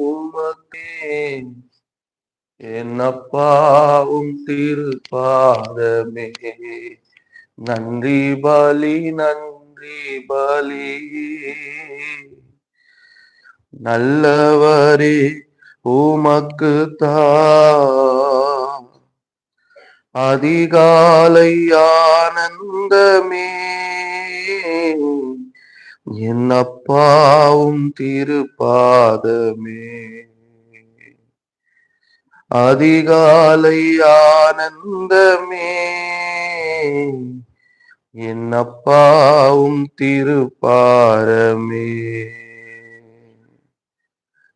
உமக்கே. என்னப்பாவும் திருப்பாதமே. நன்றி பலி நன்றி பலி. நல்லவரே உமக்கு தான் அதிகாலை ஆனந்தமே. என் அப்பாவும் திருப்பாதமே? அதிகாலை ஆனந்தமே. என் அப்பாவும் திருப்பாரமே?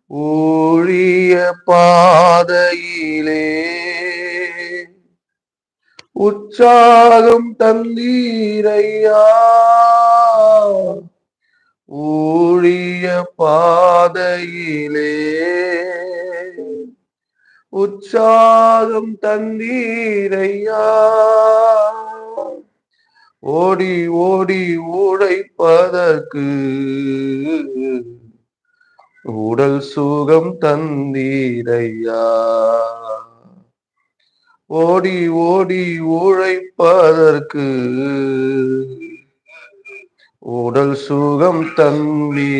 ஊழிய பாதையிலே உற்சாகம் தந்தீரையா? ஊழிய பாதையிலே. உற்சாகம் தந்தீரையா. ஓடி ஓடி உழைப்பதற்கு உடல் சுகம் தந்தீரையா. ஓடி ஓடி உழைப்பதற்கு உடல் சுகம் தந்தீரையா.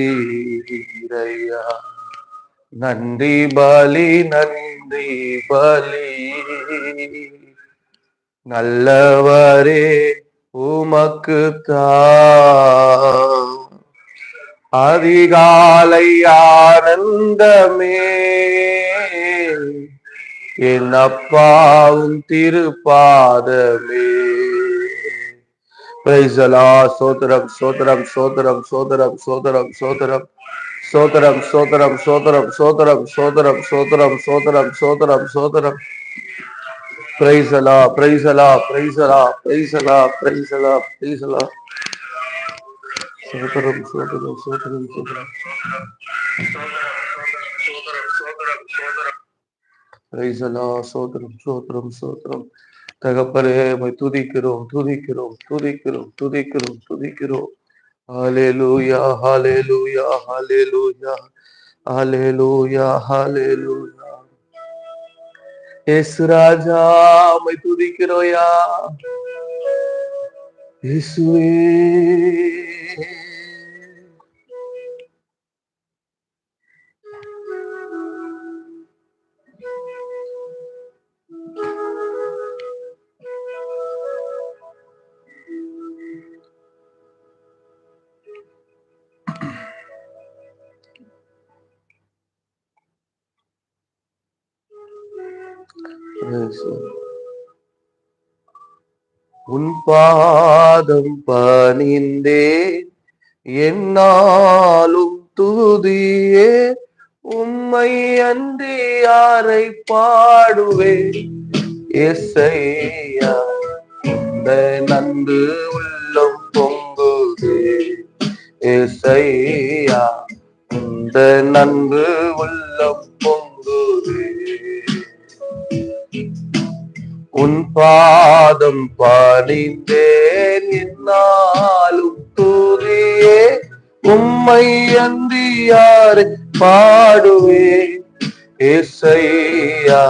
நன்றி பாலி நன்றி பாலி. நல்லவரே உமக்கு அதிகாலை ஆனந்தமே. என் அப்பாவும் திருப்பாதமே. பிரைசலா சோதரம் சோதரம் சோதரம் சோதரம் சோதரம் சோதரம் சோதரம் சோதரம் சோதரம் சோதரம் சோதரம் சோதரம் சோதரம் சோதரம் சோதரம் பிரைசலா பிரைசலா பிரைசலா பிரைசலா பிரைசலா பிரைசலா சோதரம் சோதரம் சோதரம் சோதரம் பிரைசலா சோதரம் சோதரம் சோதரம் தகப்பரே உமை துதிக்கிறோம் துதிக்கிறோம் துதிக்கிறோம் துதிக்கிறோம் துதிக்கிறோம் ஹாலே லூயா ஹாலே லூயா ஹாலே லூயா ஹாலே லூயா ஹாலே லூயா ஏசு ராஜா உமை துதிக்கிறோயா இயேசுவே பாதம் பணிந்தே என்னாலும் துதியே உம்மை அன்றி யாரை பாடுவே எஸ்ஐயா இந்த நந்து உள்ளம் பொங்குதே. எஸ்ஐயா இந்த நன்று பாதம் பணிந்தேன் என்னாலும் தூரியே உம்மை அன்றி பாடுவே இசையா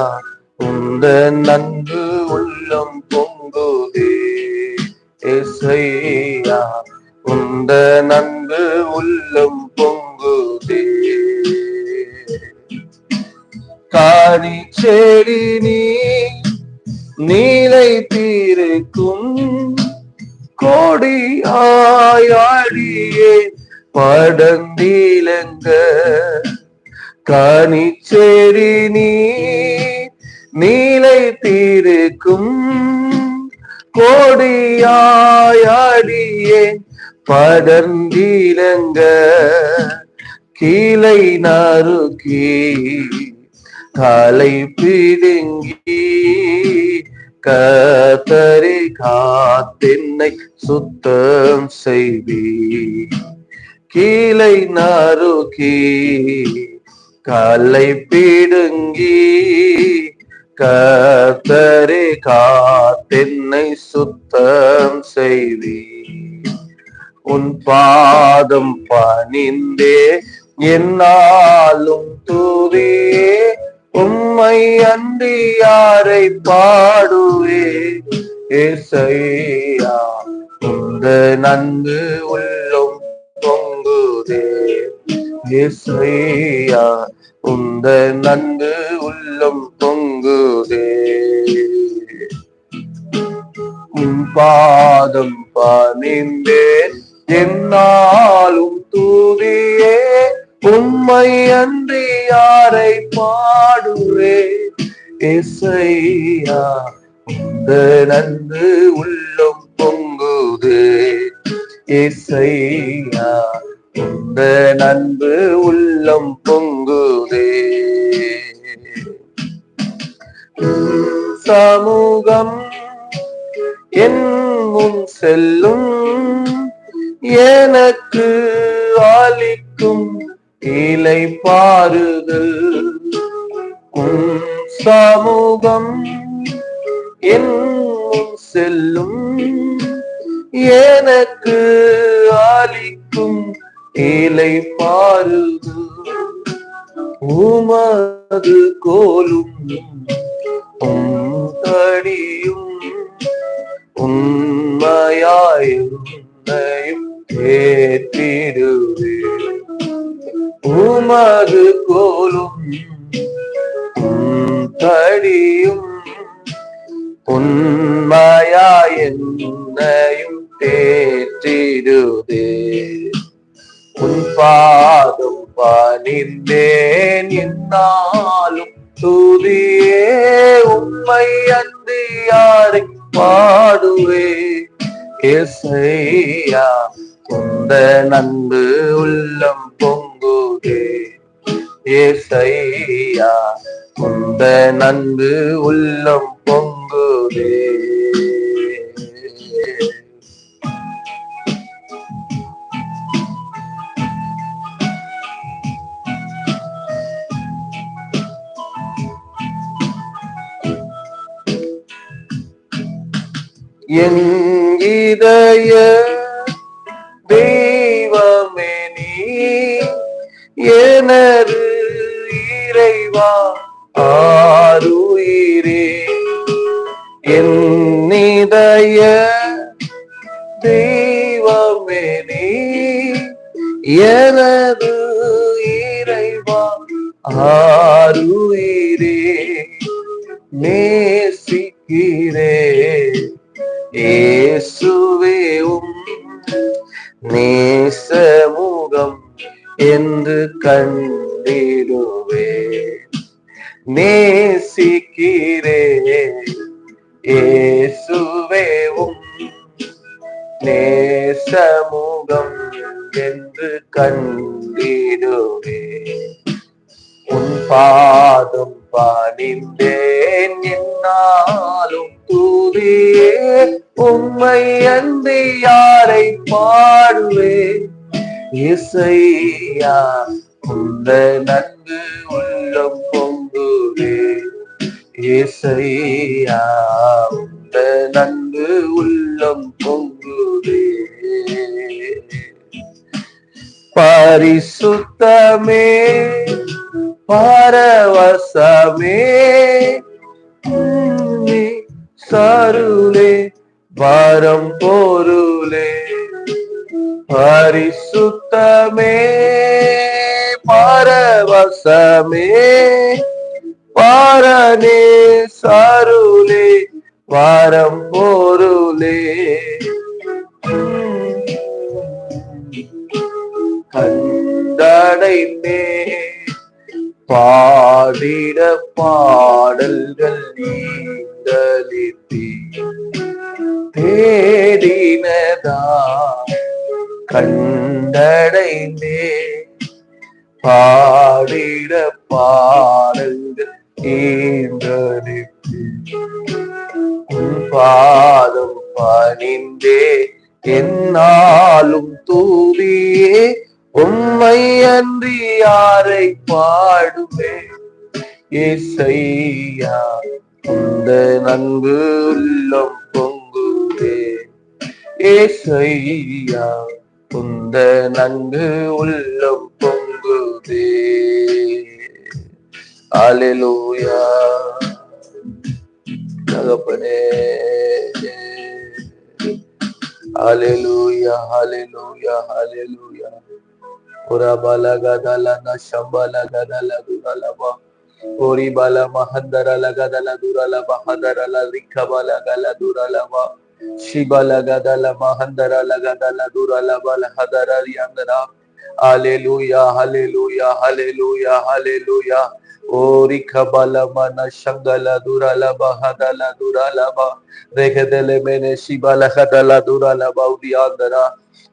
உந்த நன்கு உள்ளம் பொங்குதே. இசையா உந்த நன்கு உள்ளம் பொங்குதே. காணி செடி நீ நீலை தீருக்கும் கோடி ஆயாடியே படந்தீலங்க. காணிச்சேரி நீ நீலை தீருக்கும் கோடியாயாடியே படந்தீலங்க. கீழை நறுக்கி காலை பிடுங்கி கத்தரி காத்தென்னை சுத்தம் செய்வி கீழை நறுக்கி கலை பிடுங்கி கத்தரி காத்தென்னை சுத்தம் செய்வி உன் பாதம் பணிந்தே என்னாலும் தூவே உம்மை அன்றி யாரை பாடுவே? ஏசையா உந்த நன்கு உள்ளம் பொங்குதே. ஏசையா உந்த நன்கு உள்ளம் பொங்குதே. உன் பாதம் பணிந்தேன் என்னாலும் தூதியே. உம்மை அன்றி யாரை பாடுவே இசையா உந்த நன்கு உள்ளம் பொங்குது. இசையா இந்த நன்பு உள்ளம் பொங்குதே. சமூகம் என் செல்லும் எனக்கு ஆலிக்கும் இலை பாருதல். சமூகம் என் செல்லும். எனக்கு ஆலிக்கும் இலை பாருதல். உமது கோலும் உம் தடியும் உண்மையாயும் ஏற்றிடுவேன். உமது கோலும் தடியும் உண்மையா என்னையும் தேற்றிடுதே. உன் பாதம் பணிந்தேன் என்னாலும் துதியே. உண்மை அன்று யாரை பாடுவே இசையா உந்த நன்பு உள்ளம் பொங்குதே ஏசையா உந்த நன்பு உள்ளம் பொங்குதே என் இதய தெய்வமே நீ எனது இறைவா ஆருயிரே. என் இதய தெய்வமே நீ எனது இறைவா ஆருயிரே. நேசிக்கிறே ஏசு நேசமுகம் என்று கண்டிடுவே. நேசிக்கிறே இயேசுவே நேசமுகம் என்று கண்டிடுவே. உன் பாதம் பணிந்தேன் என்னாலும் தூதியே உம்மை அன்பி யாரை பாடுவேன்? இசையா உந்த நன்கு உள்ளம் பொங்குவே இசையா உந்த நன்கு உள்ளம் பொங்குவே பரிசுத்தமே பார உம்மே சருளே வரம் பொருளே. பரிசுத்தமே பரவசமே. பாரனே சருளே வரம் போருளே. கண்டடைந்தே பாடிட பாடல்கள் நீந்தலித்தி தேடினதா கண்டடைந்தே. பாடிட பாடல்கள் நீந்தலித்தி பாதம் பணிந்தே என்னாலும் தூதியே உம்மை அன்றி யாரை பாடுவே இசையா இந்த நன்கு உள்ளம் பொங்குவே ஏசையா உந்த நன்கு உள்ளம் பொங்குதே. அலிலூயா தகப்பனே. அலிலூயா அலிலூயா அலிலூயா Kurabala gadala na shambala gadala duralaba. Ori bala mahandara lagadala duralaba hadara la rikabala gala duralaba. Shibala gadala mahandara lagadala duralaba la hadara riyandara. Hallelujah, hallelujah, hallelujah, hallelujah. ओरी खबाला माना शंगला दुराला बहादला दुराला बा रेखे दिले मैंने शिबाला खदला दुराला बाउडी आंदरा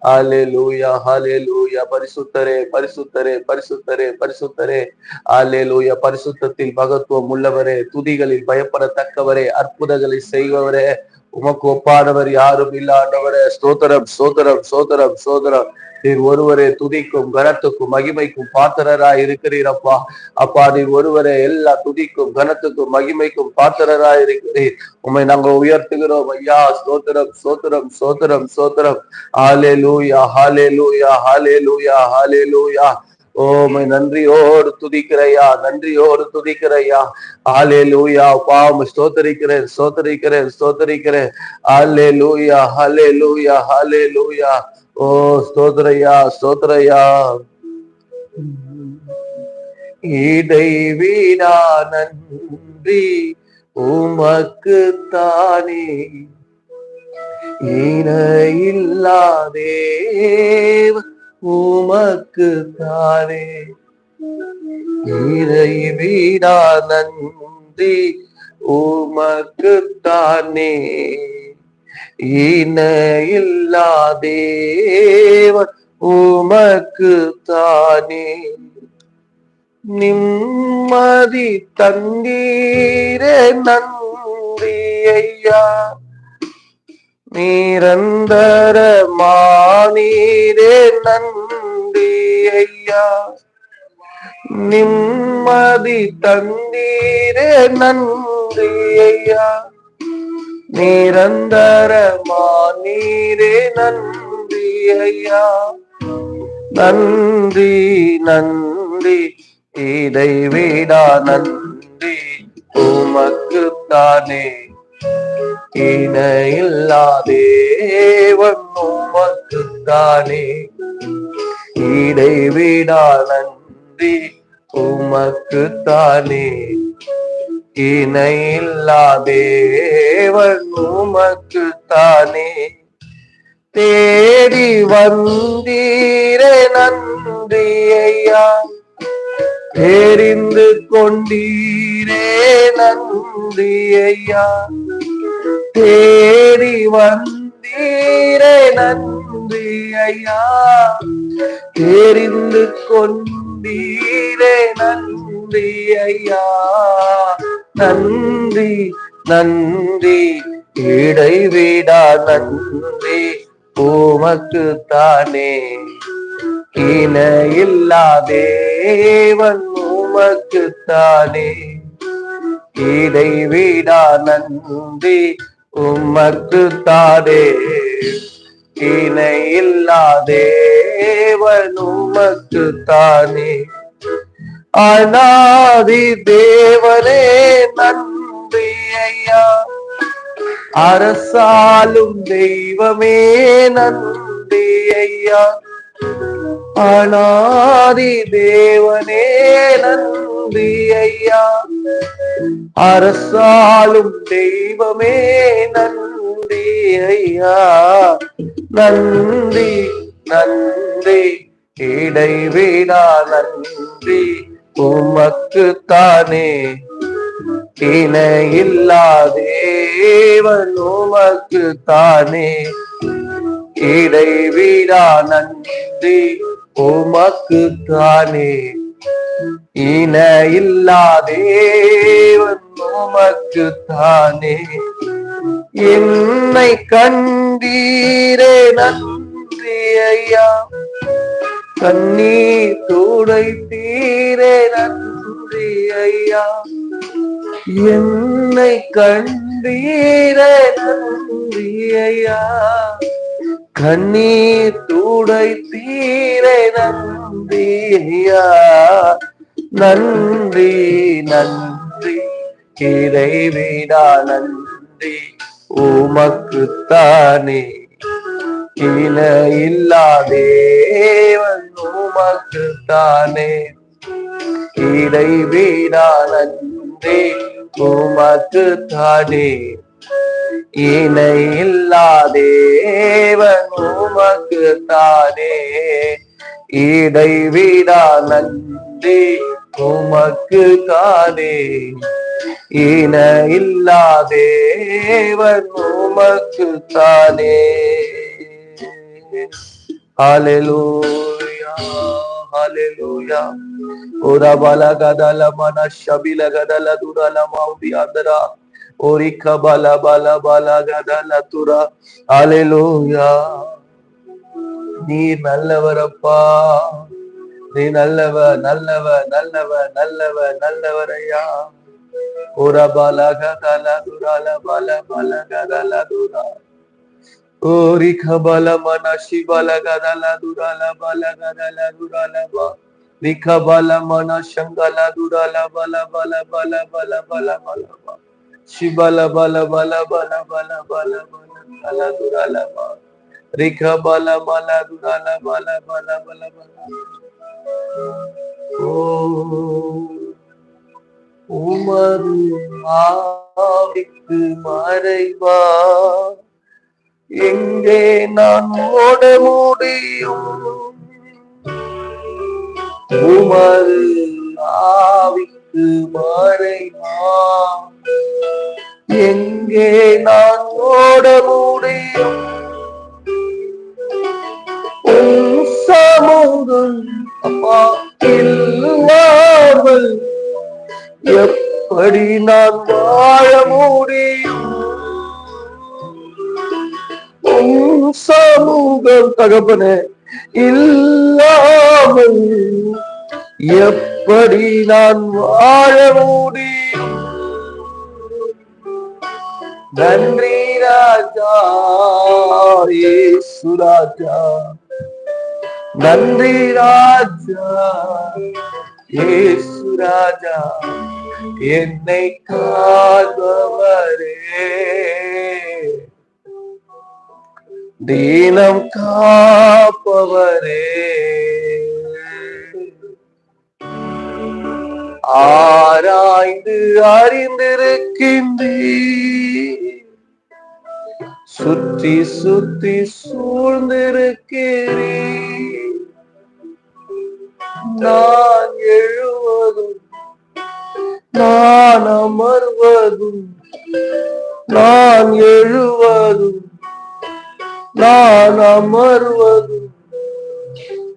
அலேலூயா ஹலேலூயா பரிசுத்தரே பரிசுத்தரே பரிசுத்தரே பரிசுத்தரே. அலேலூயா பரிசுத்தத்தில் மகத்துவம் உள்ளவரே துதிகளில் பயப்படத்தக்கவரே அற்புதங்களை செய்பவரே உமக்கு ஒப்பானவர் யாரும் இல்லாதவரே. ஸ்தோத்திரம் சோதரம் சோதரம் சோதரம் நீர் ஒருவரே துதிக்கும் கனத்துக்கும் மகிமைக்கும் பாத்திரராய் இருக்கிறீர் அப்பா. அப்பா நீர் ஒருவரே எல்லா துதிக்கும் கனத்துக்கும் மகிமைக்கும் பாத்திரராய் இருக்கிறீர். உண்மை நாங்க உயர்த்துகிறோம் ஐயா. சோத்திரம் சோத்திரம் சோத்திரம் சோத்திரம் ஹாலே லூயா ஹாலே லூயா ஹாலே லூயா ஹாலே லூயா ஓமை நன்றியோடு துதிக்கிறையா நன்றியோடு துதிக்கிறையா. ஆலே லூயா பாவம் ஸ்தோத்தரிக்கிறேன் ஸ்தோத்தரிக்கிறேன் ஸ்தோத்தரிக்கிறேன். ஆலே லூயா ஹாலே லூயா ஹாலே லூயா ஓ ஸ்தோத்ரையா ஸ்தோத்ரையா. இடை வீணா நன்றி உமக்கு தானே. இல்லாதேவ உமக்கு தானே. இறை வீணா நன்றி உமக்கு தானே. இன இல்லாதேவன் உமக்கு தானே. நிம்மதி தந்தீரே நன்றி ஐயா. நிரந்தர மானீரே நன்றி ஐயா. நிம்மதி தந்தீரே நன்றி ஐயா. நிரந்தரமா நீரே நன்றி ஐயா நன்றி. நன்றி இதை விடா நன்றி. உமக்கு தானே இணையில்லாதேவன் உமக்கு உமக்குத்தானே இடைவிடா நன்றி. உமக்கு தானே இணையில்லா தேவன் உமக்கு தானே. தேடி வந்தீரே நன்றி ஐயா தெரிந்து கொண்டீரே நன்றி ஐயா தேடி வந்தீரே நன்றி ஐயா தெரிந்து கொண்டீரே நன்றி. நன்றி ஐயா. நன்றி நன்றி. இடைவிடா நன்றி. உமக்கு தானே. இன இல்லாதேவன் உமக்கு தானே. இடைவிடா நன்றி உமக்கு தானே. இணை இல்லாதேவன் உமக்கு தானே. அனாதி தேவனே நன்றி ஐயா. அரசாலும் தெய்வமே நன்றி ஐயா. அனாதி தேவனே நன்றி ஐயா. அரசாலும் தெய்வமே நன்றி ஐயா. நன்றி நன்றி இடைவிடா நன்றி. உமக்கு தானே இணையில்லாதேவன் உமக்கு தானே இடைவிடா நன்றி உமக்கு தானே இன இல்லாதேவன் உமக்கு தானே என்னை கண்டீரே நன்றி ஐயா. கண்ணீர் தூடை தீரே நன்றி ஐயா. என்னை கண்டீரே நன்றி ஐயா. கண்ணீர் தூடை தீரே நன்றி ஐயா. நன்றி நன்றி. இறைவிடா நன்றி. உமக்குத்தானே கீழ இல்லாதேவன் உமக்கு தானே. கீழை வீடானந்தே உமக்கு தானே. இணை இல்லாதேவன் உமக்கு தானே. இடை வீடானந்தே உமக்கு தானே. இன இல்லாதேவன் உமக்கு தானே. ஹalleluya hallelujah ora bala gadala mana shabila gadala durala maudi andara Orika bala bala bala gadala tura Hallelujah நீர் நல்லவரப்பா நீ நல்லவ நல்லவ நல்லவ நல்லவ நல்லவர் ஐயா ஓரா பாலா கதல துரால பால பால கதல Tura Orika bala manashi bala gadala durala bala gadala durala ba. Rika bala mana shangala durala bala bala bala bala bala bala ba. Shibala bala bala bala bala bala bala durala ba. Rika bala mala durala bala bala bala bala. Oh, Umar Mavik Maraiba. எங்கே நான் ஓட முடியும்? உமது ஆவிக்கு மறைமா? எங்கே நான் ஓட முடியும்? உன் சமூகம் அப்பா இல்லாமல் எப்படி நான் வாழ முடியும்? சமூகம் தகப்பனே இல்லாமல் எப்படி நான் வாழ முடியும்? நன்றி ராஜா ராஜா. நன்றி ராஜா இயேசு ராஜா. என்னை காதவரே தீனம் காப்பவரே. ஆராய்ந்து அறிந்திருக்கின்றே சுற்றி சுற்றி சூழ்ந்திருக்கிறீ நான் எழுவதும் நான் அமர்வதும் நான் எழுவதும் நான் அமர்வதும்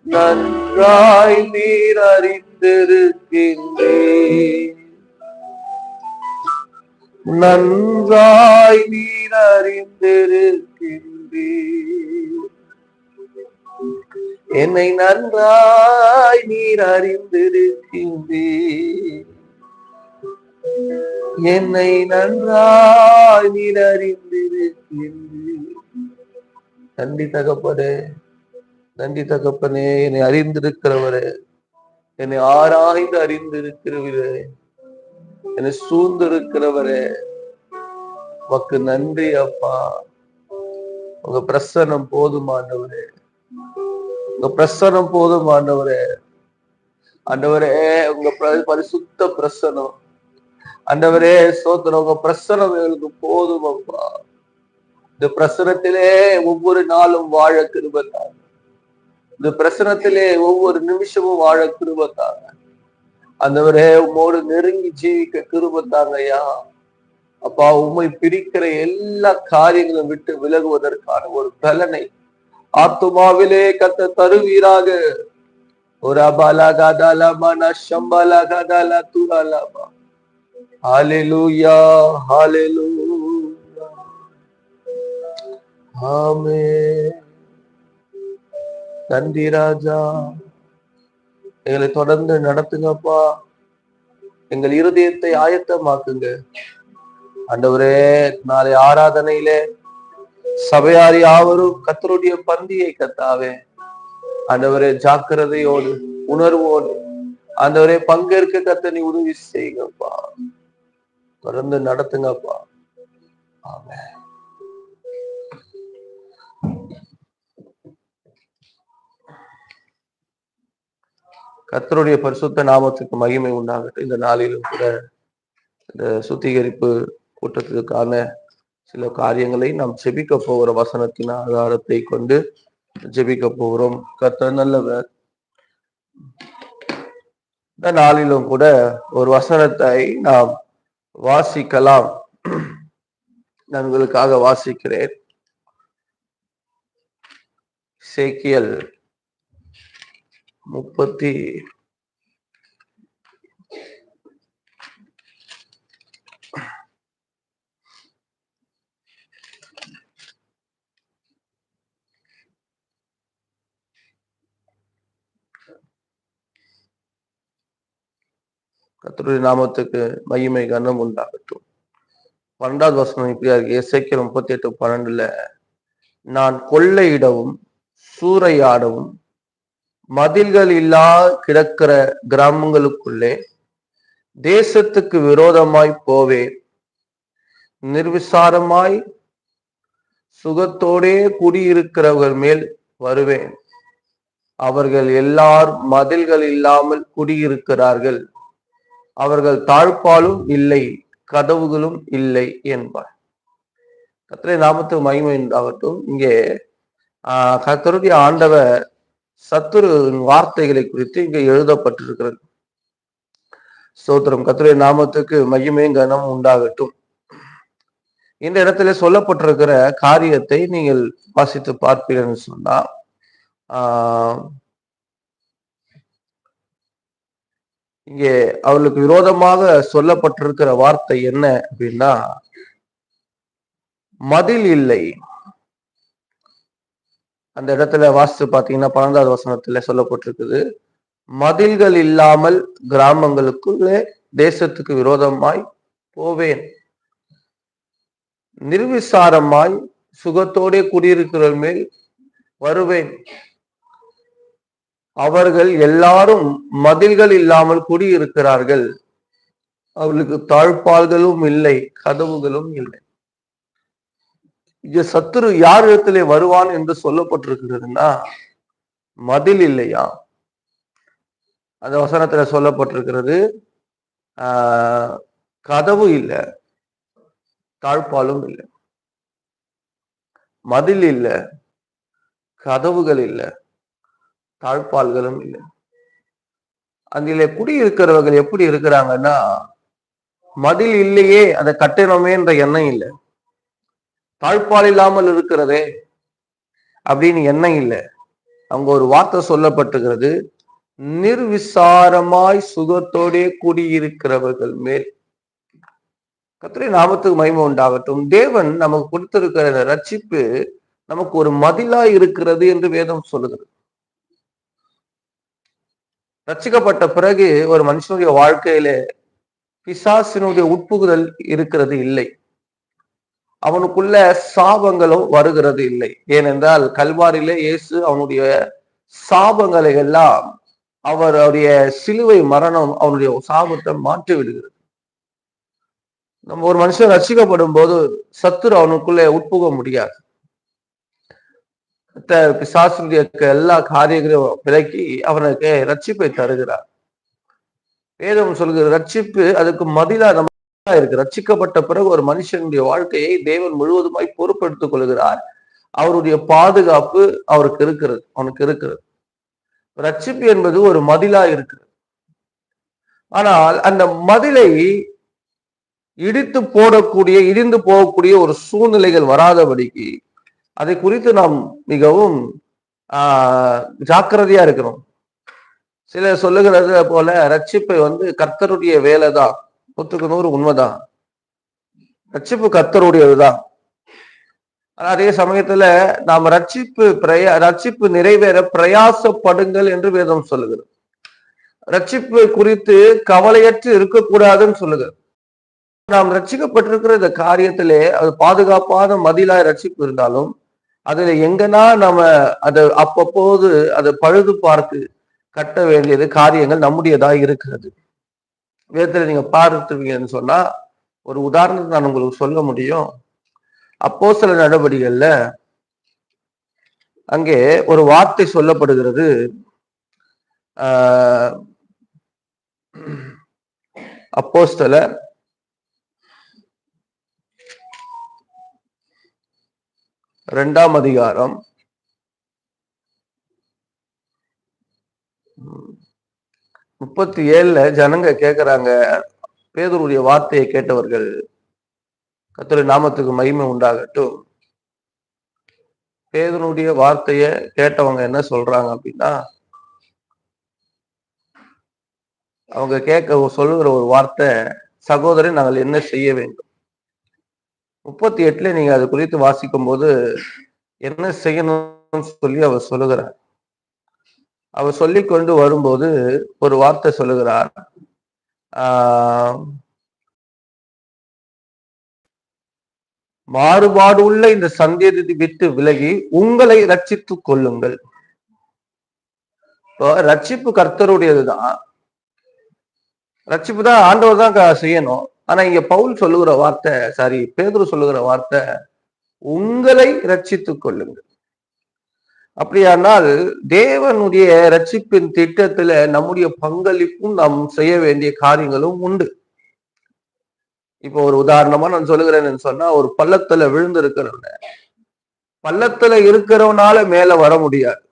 நன்றாய் நீர் அறிந்திருக்கின்றேன் நன்றாய் நீர் அறிந்திருக்கின்றேன் என்னை நன்றாய் நீர் அறிந்திருக்கின்றேன் என்னை நன்றாய் நீர் அறிந்திருக்கின்றேன் நன்றி தகப்பனே நன்றி தகப்பனே என்னை அறிந்திருக்கிறவரே என்னை ஆராய்ந்து அறிந்திருக்கிறவரே என்னை சூழ்ந்திருக்கிறவரே உமக்கு நன்றி அப்பா. உங்க பிரசனம் போதுமானவரே உங்க பிரசனம் போதுமானவரே ஆண்டவரே. உங்க பரி- பரிசுத்த பிரசனம் ஆண்டவரே சோத்திரம் உங்க பிரசனம் எங்களுக்கு போதும் அப்பா. இந்த பிரசனத்திலே ஒவ்வொரு நாளும் வாழ கிருபத்தாங்க இந்த பிரசனத்திலே ஒவ்வொரு நிமிஷமும் வாழ கிருபத்தாங்க அந்தவரே உம்மோடு நெருங்கி ஜீவிக்க கிருபத்தாங்க ஐயா. அப்பா உம்மை பிரிக்கிற எல்லா காரியங்களும் விட்டு விலகுவதற்கான ஒரு பலனை ஆத்துமாவிலே கத்த தருவீராக. ஒரு அபாலா காதாலாமா சம்பாலா காதாலா தூராலாமா. ஹalleluya ஹalleluya. ஆமே நன்றி ராஜா. எங்களை தொடர்ந்து நடத்துங்கப்பா. எங்கள் இருதயத்தை ஆயத்தமாக்குங்க. அண்டவரே நாளை ஆராதனையிலே சபையார் யாவரும் கத்தருடைய பந்தியை கத்தாவே. அண்டவரே ஜாக்கிரதையோடு உணர்வோடு அந்தவரே பங்கேற்க கத்த நீ உதவி செய்யுங்கப்பா. தொடர்ந்து நடத்துங்கப்பா. ஆமே கத்தருடைய பரிசுத்த நாமத்துக்கு மகிமை உண்டாகட்டும். இந்த நாளிலும் கூட இந்த சுத்திகரிப்பு கூட்டத்திற்கான சில காரியங்களை நாம் ஜெபிக்க போகிற வசனத்தின் ஆதாரத்தை கொண்டு ஜெபிக்க போகிறோம். கத்தர் நல்லவர். இந்த நாளிலும் கூட ஒரு வசனத்தை நாம் வாசிக்கலாம். நான் உங்களுக்காக வாசிக்கிறேன். சேக்கியல் முப்பத்தி கர்த்தருடைய நாமத்துக்கு மகிமை கனம் உண்டாகட்டும். பன்னெண்டாவது வசனம் இப்படியா இருக்கு. இசைக்கிற முப்பத்தி எட்டு பன்னெண்டுல நான் கொள்ளையிடவும் சூறையாடவும் மதில்கள் இல்லா கிடக்கிற கிராமங்களுக்குள்ளே தேசத்துக்கு விரோதமாய் போவேன் நிர்விசாரமாய் சுகத்தோடே குடியிருக்கிறவர்கள் மேல் வருவேன். அவர்கள் எல்லார் மதில்கள் இல்லாமல் குடியிருக்கிறார்கள். அவர்கள் தாழ்பாலும் இல்லை கதவுகளும் இல்லை என்பார். கத்திரை நாமத்து மகிமை உண்டாகட்டும். இங்கே ஆஹ் கத்தருடைய ஆண்டவர் சத்துரு வார்த்தைகளை குறித்து இங்கு எழுதப்பட்டிருக்கிறது. ஸ்தோத்திரம். கத்துரை நாமத்துக்கு மகிமையும் கனம் உண்டாகட்டும். இந்த இடத்துல சொல்லப்பட்டிருக்கிற காரியத்தை நீங்கள் வாசித்து பார்ப்பீர்கள் சொன்னா ஆஹ் இங்கே அவளுக்கு விரோதமாக சொல்லப்பட்டிருக்கிற வார்த்தை என்ன அப்படின்னா மதில் இல்லை. அந்த இடத்துல வாஸ்து பார்த்தீங்கன்னா பன்னெண்டாவது வசனத்துல சொல்லப்பட்டிருக்குது. மதில்கள் இல்லாமல் கிராமங்களுக்குள்ளே தேசத்துக்கு விரோதமாய் போவேன். நிர்விசாரமாய் சுகத்தோடே குடியிருக்கிற மேல் வருவேன். அவர்கள் எல்லாரும் மதில்கள் இல்லாமல் குடியிருக்கிறார்கள். அவர்களுக்கு தாழ்பால்களும் இல்லை கதவுகளும் இல்லை. சத்துரு யார் இடத்திலே வருவான் என்று சொல்லப்பட்டிருக்கிறதுனா மதில் இல்லையா? அந்த வசனத்துல சொல்லப்பட்டிருக்கிறது ஆஹ் கதவு இல்லை தாழ்பாலும் இல்லை. மதில் இல்லை கதவுகள் இல்லை தாழ்பால்களும் இல்லை. அதில குடியிருக்கிறவர்கள் எப்படி இருக்கிறாங்கன்னா மதில் இல்லையே அதை கட்டணமே என்ற எண்ணம் இல்லை. தாழ்பால் இல்லாமல் இருக்கிறதே அப்படின்னு எண்ணம் இல்லை. அங்க ஒரு வார்த்தை சொல்லப்பட்டுகிறது நிர்விசாரமாய் சுகத்தோடே குடியிருக்கிறவர்கள் மேல். கத்திரை நாமத்துக்கு மகிமை உண்டாகட்டும். தேவன் நமக்கு கொடுத்திருக்கிற ரட்சிப்பு நமக்கு ஒரு மதிலா இருக்கிறது என்று வேதம் சொல்லுகிறது. ரச்சிக்கப்பட்ட பிறகு ஒரு மனுஷனுடைய வாழ்க்கையில பிசாசினுடைய உட்புகுதல் இருக்கிறது இல்லை. அவனுக்குள்ள சாபங்களும் வருகிறது இல்லை. ஏனென்றால் கல்வாரிலே இயேசு அவனுடைய சாபங்களை எல்லாம் அவருடைய சிலுவை மரணம் அவனுடைய சாபத்தை மாற்றி விடுகிறது. நம்ம ஒரு மனுஷன் ரசிக்கப்படும் போது சத்துரு அவனுக்குள்ளே உட்புக முடியாது. பிசாசுடைய எல்லா காரியங்களையும் விலக்கி அவனுக்கு ரட்சிப்பை தருகிறார். வேதம் சொல்கிற ரட்சிப்பு அதுக்கு மதிலா நம்ம இருக்கு ரட்சிக்கப்பட்ட பிறகு ஒரு மனுஷனுடைய வாழ்க்கையை தேவன் முழுவதுமாய் பொறுப்பெடுத்துக் கொள்கிறார். அவருடைய பாதுகாப்பு அவருக்கு இருக்கிறது அவனுக்கு இருக்கிறது. ரட்சிப்பு என்பது ஒரு மதிலா இருக்கிறது. ஆனால் அந்த மதிலை இடித்து போடக்கூடிய இடிந்து போகக்கூடிய ஒரு சூழ்நிலைகள் வராதபடிக்கு அதை குறித்து நாம் மிகவும் ஆஹ் ஜாக்கிரதையா இருக்கிறோம். சிலர் சொல்லுகிறது போல ரட்சிப்பை வந்து கர்த்தருடைய வேலை தான் நூற்றுக்கு நூறு உண்மைதான். ரட்சிப்பு கத்தருடையதுதான் அதே சமயத்துல நாம் ரட்சிப்பு பிரயா ரட்சிப்பு நிறைவேற பிரயாசப்படுங்கள் என்று வேதம் சொல்லுகிறது. ரட்சிப்பு குறித்து கவலையற்று இருக்கக்கூடாதுன்னு சொல்லுகிறது. நாம் ரட்சிக்கப்பட்டிருக்கிற இந்த காரியத்திலே அது பாதுகாப்பான மதிலாய் ரட்சிப்பு இருந்தாலும் அதுல எங்கன்னா நம்ம அதை அப்பப்போது அதை பழுது பார்த்து கட்ட வேண்டியது காரியங்கள் நம்முடையதா இருக்கிறது. வேதத்துல நீங்க பார்த்துருவீங்கன்னு சொன்னா ஒரு உதாரணத்தை நான் உங்களுக்கு சொல்ல முடியும். அப்போ சில நடவடிக்கைகள்ல அங்கே ஒரு வார்த்தை சொல்லப்படுகிறது. ஆஹ் அப்போஸ்தல ரெண்டாம் அதிகாரம் முப்பத்தி ஏழுல ஜனங்க கேக்குறாங்க பேதருடைய வார்த்தையை கேட்டவர்கள் கர்த்தருடைய நாமத்துக்கு மகிமை உண்டாகட்டும். பேதனுடைய வார்த்தைய கேட்டவங்க என்ன சொல்றாங்க அப்படின்னா அவங்க கேட்க சொல்லுகிற ஒரு வார்த்தை சகோதரி நாங்கள் என்ன செய்ய வேண்டும்? முப்பத்தி எட்டுல நீங்க அது குறித்து வாசிக்கும் போது என்ன செய்யணும்னு சொல்லி அவர் சொல்லுகிறார். அவர் சொல்லி கொண்டு வரும்போது ஒரு வார்த்தை சொல்லுகிறார். ஆஹ் மாறுபாடு உள்ள இந்த சந்தேகத்தை விட்டு விலகி உங்களை ரட்சித்துக் கொள்ளுங்கள். இப்போ ரட்சிப்பு கர்த்தருடையதுதான். ரட்சிப்பு தான் ஆண்டவர் தான் செய்யணும். ஆனா இங்க பவுல் சொல்லுகிற வார்த்தை சாரி பேதுரு சொல்லுகிற வார்த்தை உங்களை ரட்சித்துக் கொள்ளுங்கள். அப்படியானால் தேவனுடைய ரட்சிப்பின் திட்டத்துல நம்முடைய பங்களிப்பும் நாம் செய்ய வேண்டிய காரியங்களும் உண்டு. இப்போ ஒரு உதாரணமா நான் சொல்லுகிறேன்னு சொன்னா ஒரு பள்ளத்துல விழுந்து இருக்கிறவன பள்ளத்துல இருக்கிறவனால மேல வர முடியாது.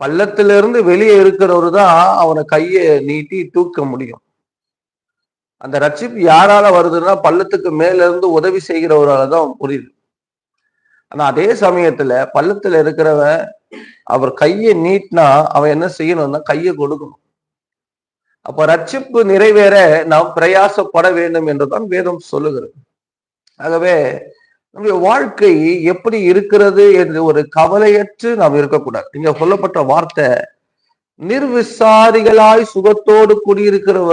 பள்ளத்துல இருந்து வெளியே இருக்கிறவரு தான் அவனை கையை நீட்டி தூக்க முடியும். அந்த ரட்சிப்பு யாரால வருதுன்னா பள்ளத்துக்கு மேல இருந்து உதவி செய்கிறவரால தான் புரியுது. ஆனா அதே சமயத்துல பள்ளத்துல இருக்கிறவன் அவர் கையை நீட்டினா அவன் என்ன செய்யணும்னா கையை கொடுக்கணும். அப்ப ரட்சிப்பு நிறைவேற நாம் பிரயாசப்பட வேண்டும் என்றுதான் வேதம் சொல்லுகிறது. ஆகவே நம்முடைய வாழ்க்கை எப்படி இருக்கிறது என்று ஒரு கவலையற்று நாம் இருக்கக்கூடாது. இங்க சொல்லப்பட்ட வார்த்தை நிர்விசாரிகளாய் சுகத்தோடு குடியிருக்கிறவர்